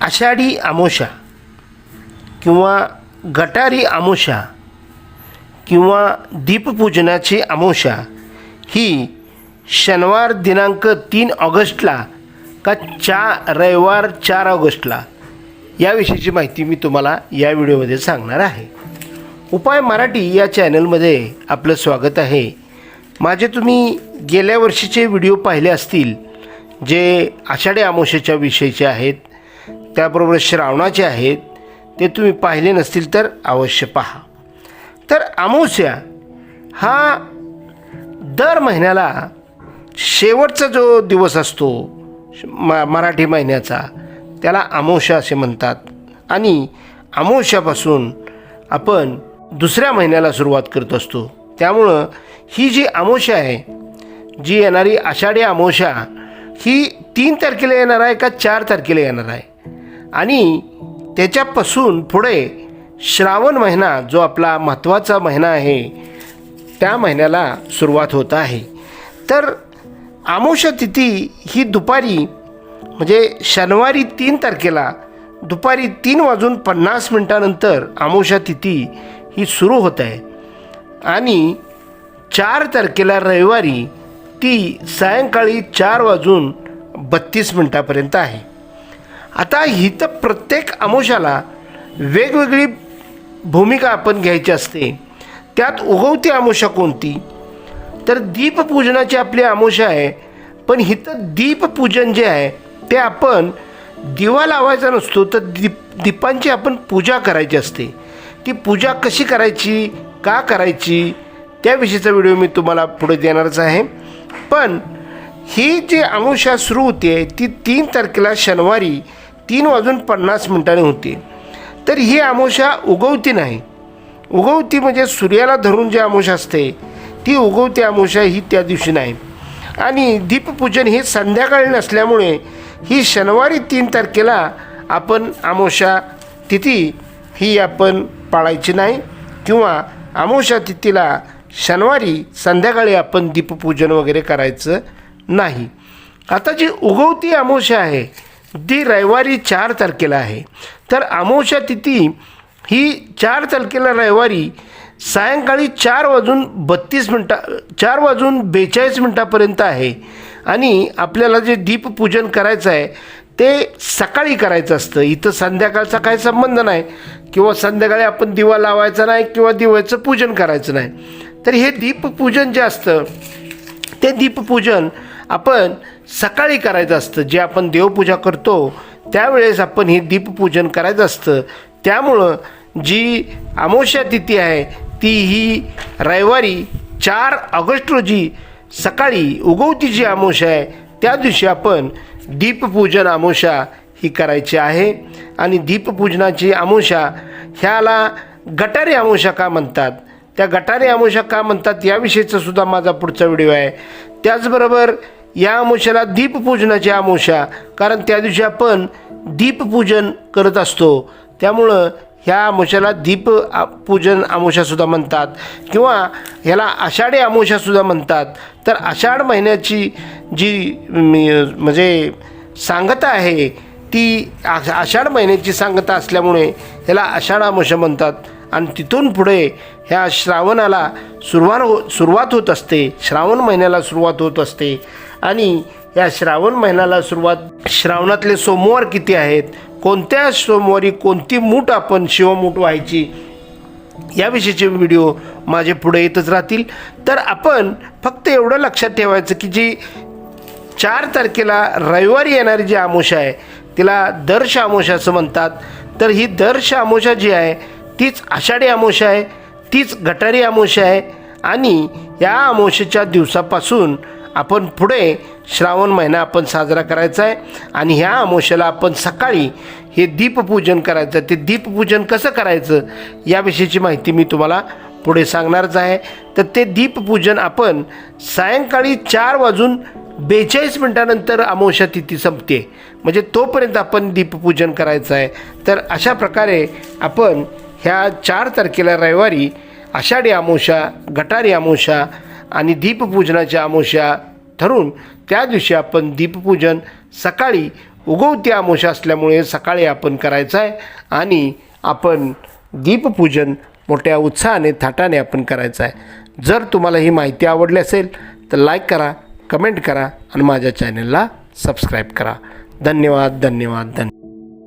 आषाढी आमोशा किंवा गटारी आमोशा किंवा दीपपूजनाची आमोशा ही शनिवार दिनांक तीन ऑगस्टला का चा रविवार चार ऑगस्टला याविषयीची माहिती मी तुम्हाला या व्हिडिओमध्ये सांगणार आहे. उपाय मराठी या चॅनलमध्ये आपलं स्वागत आहे. माझे तुम्ही गेल्या वर्षीचे व्हिडिओ पाहिले असतील जे आषाढी आमोशेच्या विषयीचे आहेत त्याबरोबर श्रावणाचे आहेत ते तुम्ही पाहिले नसतील तर अवश्य पहा. तर अमावस्या हा दर महिन्याला शेवटचा जो दिवस असतो म मराठी महिन्याचा त्याला अमावस्या असे म्हणतात. आणि अमावस्यापासून आपण दुसऱ्या महिन्याला सुरुवात करत असतो. त्यामुळं ही जी अमावस्या आहे जी येणारी आषाढी अमावस्या ही तीन तारखेला येणार आहे का चार तारखेला येणार आहे? आणि त्याच्यापासून पुढे श्रावण महिना जो आपला महत्त्वाचा महिना आहे त्या महिन्याला सुरुवात होत आहे. तर आमोष तिथी ही दुपारी म्हणजे शनिवारी तीन तारखेला दुपारी तीन वाजून पन्नास मिनटानंतर अमावस्या तिथी ही सुरू होत आहे. आणि चार तारखेला रविवारी ती सायंकाळी चार वाजून बत्तीस मिनटापर्यंत आहे. आता इथं प्रत्येक अमावस्याला वेगवेगळी भूमिका आपण घ्यायची असते. त्यात उगवती अमावस्या कोणती? तर दीपपूजनाची आपली अमावस्या आहे पण इथं दीपपूजन जे आहे ते आपण दिवा लावायचा नसतो तर दीप दीपांची आपण पूजा करायची असते. ती पूजा कशी करायची का करायची त्याविषयीचा व्हिडिओ मी तुम्हाला पुढे देणारच आहे. पण ही जी अमावस्या सुरू होते ती तीन तारखेला शनिवारी तीन वाजून पन्नास मिनिटांनी होते. तर ही आमोशा उगवती नाही. उगवती म्हणजे सूर्याला धरून जी आमोशा असते ती उगवती आमोशा ही त्या दिवशी नाही. आणि दीपपूजन हे संध्याकाळी नसल्यामुळे ही शनिवारी तीन तारखेला आपण आमोशा तिथी ही आपण पाळायची नाही किंवा आमोशा तिथीला शनिवारी संध्याकाळी आपण दीपपूजन वगैरे करायचं नाही. आता जी उगवती आमोशा आहे ती रविवारी चार तारखेला आहे तर अमावस्या तिथी ही चार तारखेला रविवारी सायंकाळी चार वाजून बत्तीस मिनटा चार वाजून बेचाळीस मिनटापर्यंत आहे. आणि आपल्याला जे दीपपूजन करायचं आहे ते सकाळी करायचं असतं. इथं संध्याकाळचा काही संबंध नाही. किंवा संध्याकाळी आपण दिवा लावायचा नाही किंवा दिव्याचं पूजन करायचं नाही. तर हे दीपपूजन जे असतं ते दीपपूजन आपण सकाळी करायचं असतं. जे आपण देवपूजा करतो त्यावेळेस आपण हे दीपपूजन करायचं असतं. त्यामुळं जी अमावस्या तिथी आहे ती ही रविवारी चार ऑगस्ट रोजी सकाळी उगवती जी अमावस्या आहे त्या दिवशी आपण दीपपूजन अमावस्या ही करायची आहे. आणि दीपपूजनाची अमावस्या ह्याला गटारी अमावस्या का म्हणतात? त्या गटारी अमावस्या का म्हणतात याविषयीचा सुद्धा माझा पुढचा व्हिडिओ आहे. त्याचबरोबर या अमावस्याला दीपपूजनाची अमावस्या कारण त्या दिवशी आपण दीपपूजन करत असतो. त्यामुळं ह्या अमावस्याला दीप पूजन आमोशासुद्धा म्हणतात. किंवा ह्याला आषाढी आमोशासुद्धा म्हणतात. तर आषाढ महिन्याची जी म्हणजे सांगता आहे ती आषाढ महिन्याची सांगता असल्यामुळे ह्याला आषाढ आमोशा म्हणतात. आणि तिथून पुढे ह्या श्रावणाला सुरुवात हो सुरुवात होत असते. श्रावण महिन्याला सुरुवात होत असते. आणि या श्रावण महिन्याला सुरुवात श्रावणातले सोमवार किती आहेत? कोणत्या सोमवारी कोणती मूठ आपण शिवमूठ व्हायची? याविषयीचे व्हिडिओ माझे पुढे येतच राहतील. तर आपण फक्त एवढं लक्षात ठेवायचं की जी चार तारखेला रविवारी येणारी जी आमोशा आहे तिला दर्श आमोशा असं म्हणतात. तर ही दर्श आमोशा जी आहे तीच आषाढी आमोशा आहे. तीच गटारी आमोशा आहे. आणि या आमोशेच्या दिवसापासून आपण पुढे श्रावण महिना आपण साजरा करायचा आहे. आणि ह्या अमावस्याला आपण सकाळी हे दीपपूजन करायचं. ते दीपपूजन कसं करायचं? याविषयीची माहिती मी तुम्हाला पुढे सांगणारच आहे. तर ते दीपपूजन आपण सायंकाळी चार वाजून बेचाळीस मिनटानंतर अमावस्या तिथी संपते. म्हणजे तोपर्यंत आपण दीपपूजन करायचं आहे. तर अशा प्रकारे आपण ह्या चार तारखेला रविवारी आषाढी अमावस्या गटारी अमावस्या आणि दीपपूजनाच्या अमावस्या ठरून त्या दिवशी आपण दीपपूजन सकाळी उगवती आमोशा असल्यामुळे सकाळी आपण करायचं आहे आणि आपण दीपपूजन मोठ्या उत्साहाने थाटाने आपण करायचं आहे. जर तुम्हाला ही माहिती आवडली असेल तर लाईक करा कमेंट करा आणि माझ्या चॅनलला सबस्क्राईब करा. धन्यवाद धन्यवाद धन्यवाद.